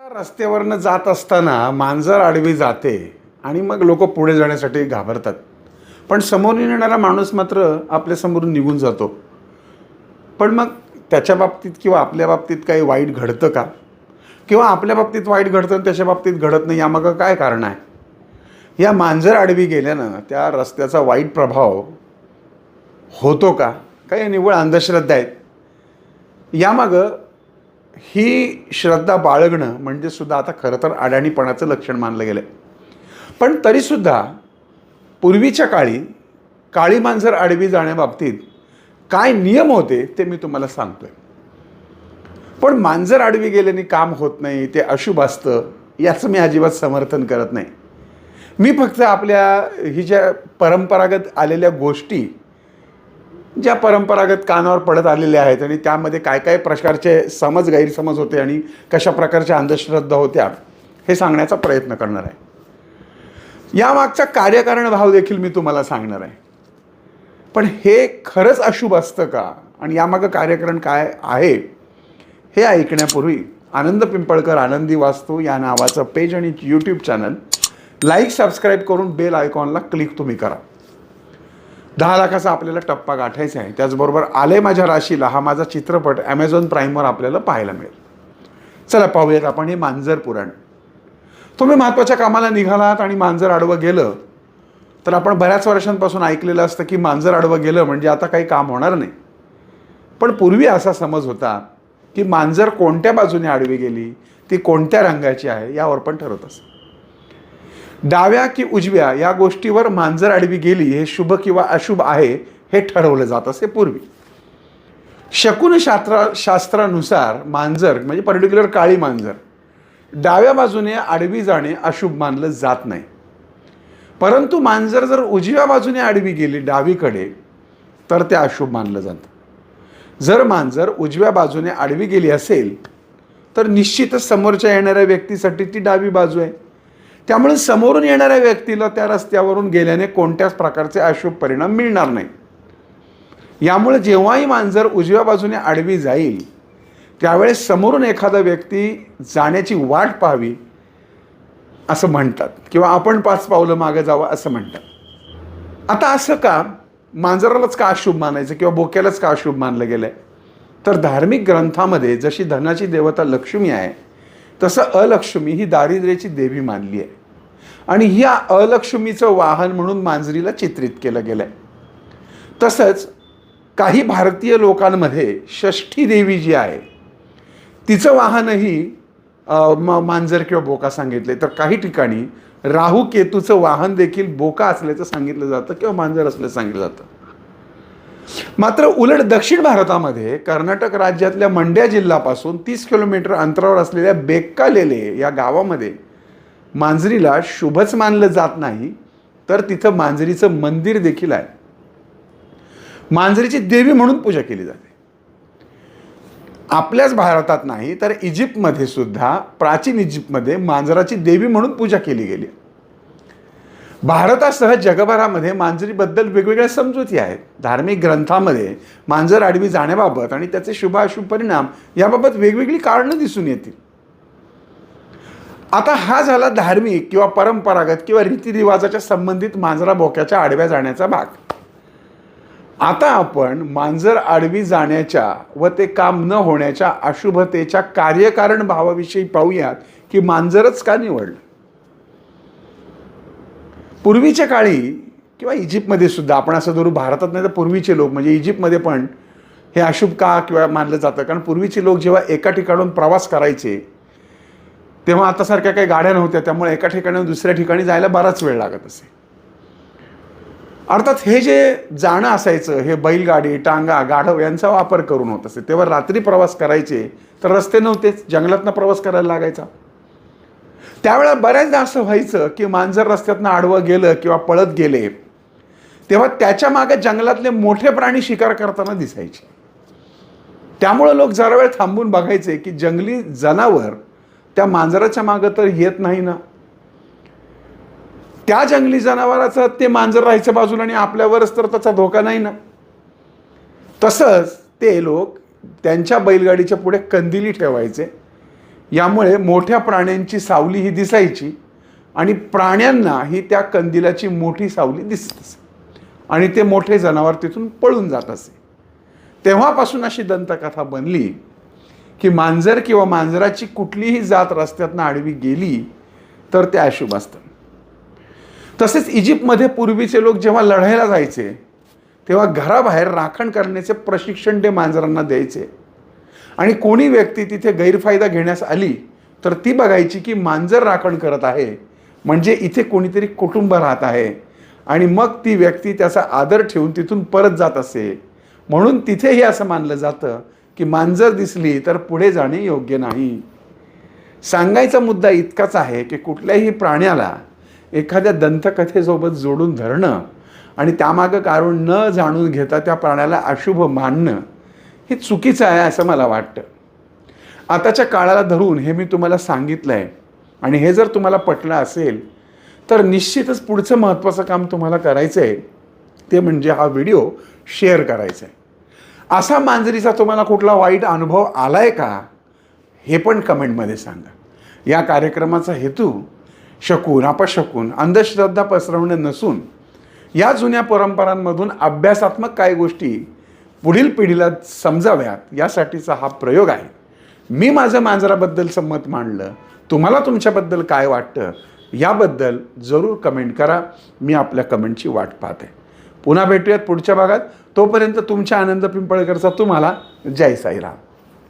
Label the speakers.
Speaker 1: रस्त्यावरनं जात असताना मांजर आडवी जाते आणि मग लोक पुढे जाण्यासाठी घाबरतात. पण समोरून येणारा माणूस मात्र आपल्यासमोरून निघून जातो. पण मग त्याच्या बाबतीत किंवा आपल्या बाबतीत काही वाईट घडतं का? किंवा आपल्या बाबतीत वाईट घडतं आणि त्याच्या बाबतीत घडत नाही यामागं काय कारण आहे? या मांजर आडवी गेल्यानं त्या रस्त्याचा वाईट प्रभाव होतो का? काही निव्वळ अंधश्रद्धा आहेत. यामागं ही श्रद्धा बाळगणं म्हणजे सुद्धा आता खरं तर अडाणीपणाचं लक्षण मानलं गेलं आहे पण तरीसुद्धा पूर्वीच्या काळी काळी मांजर आडवी जाण्याबाबतीत काय नियम होते ते मी तुम्हाला सांगतोय. पण मांजर आडवी गेल्याने काम होत नाही ते अशुभ असतं याचं मी अजिबात समर्थन करत नाही. मी फक्त आपल्या ही ज्या परंपरागत आलेल्या गोष्टी ज्या परंपरागत कानावर पडत आलेल्या आहेत आणि त्यामध्ये काय काय प्रकारचे समज गैरसमज होते आणि कशा प्रकारच्या अंधश्रद्धा होत्या हे सांगण्याचा प्रयत्न करणार आहे. यामागचा कार्यकारण भाव देखील मी तुम्हाला सांगणार आहे. पण हे खरंच अशुभ असतं का? आणि यामागं कार्यकारण काय आहे हे ऐकण्यापूर्वी आनंद पिंपळकर आनंदी वास्तू या नावाचं पेज आणि यूट्यूब चॅनल लाईक सबस्क्राईब करून बेल आयकॉनला क्लिक तुम्ही करा. दहा लाखाचा आपल्याला टप्पा गाठायचा आहे. त्याचबरोबर आले माझ्या राशीला हा माझा चित्रपट ॲमेझॉन प्राईमवर आपल्याला पाहायला मिळेल. चला पाहूयात आपण हे मांजर पुराण. तुम्ही महत्त्वाच्या कामाला निघालात आणि मांजर आडवं गेलं तर आपण बऱ्याच वर्षांपासून ऐकलेलं असतं की मांजर आडवं गेलं म्हणजे आता काही काम होणार नाही. पण पूर्वी असा समज होता की मांजर कोणत्या बाजूने आडवी गेली ती कोणत्या रंगाची आहे यावर पण ठरत असतं. डाव्या की उजव्या या गोष्टीवर मांजर आडवी गेली हे शुभ किंवा अशुभ आहे हे ठरवलं जात असे पूर्वी. शकुन शास्त्रा शास्त्रानुसार मांजर म्हणजे पर्टिक्युलर काळी मांजर डाव्या बाजूने आडवी जाणे अशुभ मानलं जात नाही. परंतु मांजर जर उजव्या बाजूने आडवी गेली डावीकडे तर ते अशुभ मानलं जातं. जर मांजर उजव्या बाजूने आडवी गेली असेल तर निश्चितच समोरच्या येणाऱ्या व्यक्तीसाठी ती डावी बाजू आहे. त्यामुळे समोरून येणाऱ्या व्यक्तीला त्या रस्त्यावरून गेल्याने कोणत्याच प्रकारचे अशुभ परिणाम मिळणार नाही. यामुळे जेव्हाही मांजर उजव्या बाजूने आडवी जाईल त्यावेळेस समोरून एखादा व्यक्ती जाण्याची वाट पाहावी असं म्हणतात किंवा आपण पाच पावलं मागं जावं असं म्हणतात. आता असं का मांजरालाच का अशुभ मानायचं किंवा बोक्यालाच का अशुभ मानलं गेलं आहे तर धार्मिक ग्रंथामध्ये जशी धनाची देवता लक्ष्मी आहे तसं अलक्ष्मी ही दारिद्र्याची देवी मानली आहे. आणि ह्या अलक्ष्मीचं वाहन म्हणून मांजरीला चित्रित केलं गेलं आहे तसंच काही भारतीय लोकांमध्ये षष्ठी देवी जी आहे तिचं वाहनही म मांजर किंवा बोका सांगितले. तर काही ठिकाणी राहू केतूचं वाहन देखील बोका असल्याचं सांगितलं जातं किंवा मांजर असल्याचं सांगितलं जातं. मात्र उलट दक्षिण भारतामध्ये कर्नाटक राज्यातल्या मंड्या जिल्ह्यापासून तीस किलोमीटर अंतरावर असलेल्या बेक्कालेले या गावामध्ये मांजरीला शुभच मानलं जात नाही तर तिथं मांजरीचं मंदिर देखील आहे. मांजरीची देवी म्हणून पूजा केली जाते. आपल्याच भारतात नाही तर इजिप्तमध्ये सुद्धा प्राचीन इजिप्तमध्ये मांजराची देवी म्हणून पूजा केली गेली. भारतासह जगभरामध्ये मांजरीबद्दल वेगवेगळ्या समजुती आहेत. धार्मिक ग्रंथामध्ये मांजर आडवी जाण्याबाबत आणि त्याचे शुभ अशुभ परिणाम याबाबत वेगवेगळी कारणं दिसून येतील. आता हा झाला धार्मिक किंवा परंपरागत किंवा रीतिरिवाजाच्या संबंधित मांजरा बोक्याच्या आडव्या जाण्याचा भाग. आता आपण मांजर आडवी जाण्याच्या व ते काम न होण्याच्या अशुभतेच्या कार्यकारण भावाविषयी पाहूयात की मांजरच का निवडलं? पूर्वीच्या काळी किंवा इजिप्तमध्ये सुद्धा आपण असं धरू भारतात नाही तर पूर्वीचे लोक म्हणजे इजिप्तमध्ये पण हे अशुभ का किंवा मानलं जातं. कारण पूर्वीचे लोक जेव्हा एका ठिकाणून प्रवास करायचे तेव्हा आतासारख्या काही गाड्या नव्हत्या. त्यामुळे एका ठिकाणी दुसऱ्या ठिकाणी जायला बराच वेळ लागत असे. अर्थात हे जे जाणं असायचं हे बैलगाडी टांगा गाढव यांचा वापर करून होत असे. तेव्हा रात्री प्रवास करायचे तर रस्ते नव्हतेच. जंगलातनं प्रवास करायला लागायचा. त्यावेळेला बऱ्याचदा असं व्हायचं की मांजर रस्त्यातनं आडवं गेलं किंवा पळत गेले तेव्हा त्याच्यामागे जंगलातले मोठे प्राणी शिकार करताना दिसायचे. त्यामुळं लोक जरा वेळ थांबून बघायचे की जंगली जनावर त्या मांजराच्या मागं तर येत नाही ना. त्या जंगली जनावराचं ते मांजर राहायच्या बाजूला आणि आपल्यावरच तर त्याचा धोका नाही ना. तसंच ते लोक त्यांच्या बैलगाडीच्या पुढे कंदिली ठेवायचे. यामुळे मोठ्या प्राण्यांची सावली ही दिसायची आणि प्राण्यांना ही त्या कंदिलाची मोठी सावली दिसत असे. आणि ते मोठे जनावर तिथून पळून जात असे. तेव्हापासून अशी दंतकथा बनली की मांजर किंवा मांजराची कुठलीही जात रस्त्यातनं आडवी गेली तर ते अशुभ असतं. तसेच इजिप्तमध्ये पूर्वीचे लोक जेव्हा लढायला जायचे तेव्हा घराबाहेर राखण करण्याचे प्रशिक्षण ते मांजरांना द्यायचे. आणि कोणी व्यक्ती तिथे गैरफायदा घेण्यास आली तर ती बघायची की मांजर राखण करत आहे म्हणजे इथे कोणीतरी कुटुंब राहत आहे. आणि मग ती व्यक्ती त्याचा आदर ठेवून तिथून परत जात असे. म्हणून तिथेही असं मानलं जातं की मांजर दिसली तर पुढे जाणे योग्य नाही. सांगायचा मुद्दा इतकाच आहे की कुठल्याही प्राण्याला एखाद्या दंतकथेसोबत जोडून धरणं आणि त्यामागं कारण न जाणून घेता त्या प्राण्याला अशुभ मानणं हे चुकीचं आहे असं मला वाटतं. आताच्या काळाला धरून हे मी तुम्हाला सांगितलं आहे आणि हे जर तुम्हाला पटलं असेल तर निश्चितच पुढचं महत्त्वाचं काम तुम्हाला करायचं आहे ते म्हणजे हा व्हिडिओ शेअर करायचा आहे असा मांजरीचा तुम्हाला कुठला वाईट अनुभव आला आहे का हे पण कमेंटमध्ये सांगा. या कार्यक्रमाचा हेतू शकून अपशकून अंधश्रद्धा पसरवणे नसून या जुन्या परंपरांमधून अभ्यासात्मक काही गोष्टी पुढील पिढीला समजाव्यात यासाठीचा हा प्रयोग आहे. मी माझं मांजराबद्दल संमत मांडलं. तुम्हाला तुमच्याबद्दल काय वाटतं? याबद्दल जरूर कमेंट करा. मी आपल्या कमेंटची वाट पाहते. पुन्हा भेटूयात पुढच्या भागात. तोपर्यंत तुमच्या आनंद पिंपळकरचा तुम्हाला जय साईराम.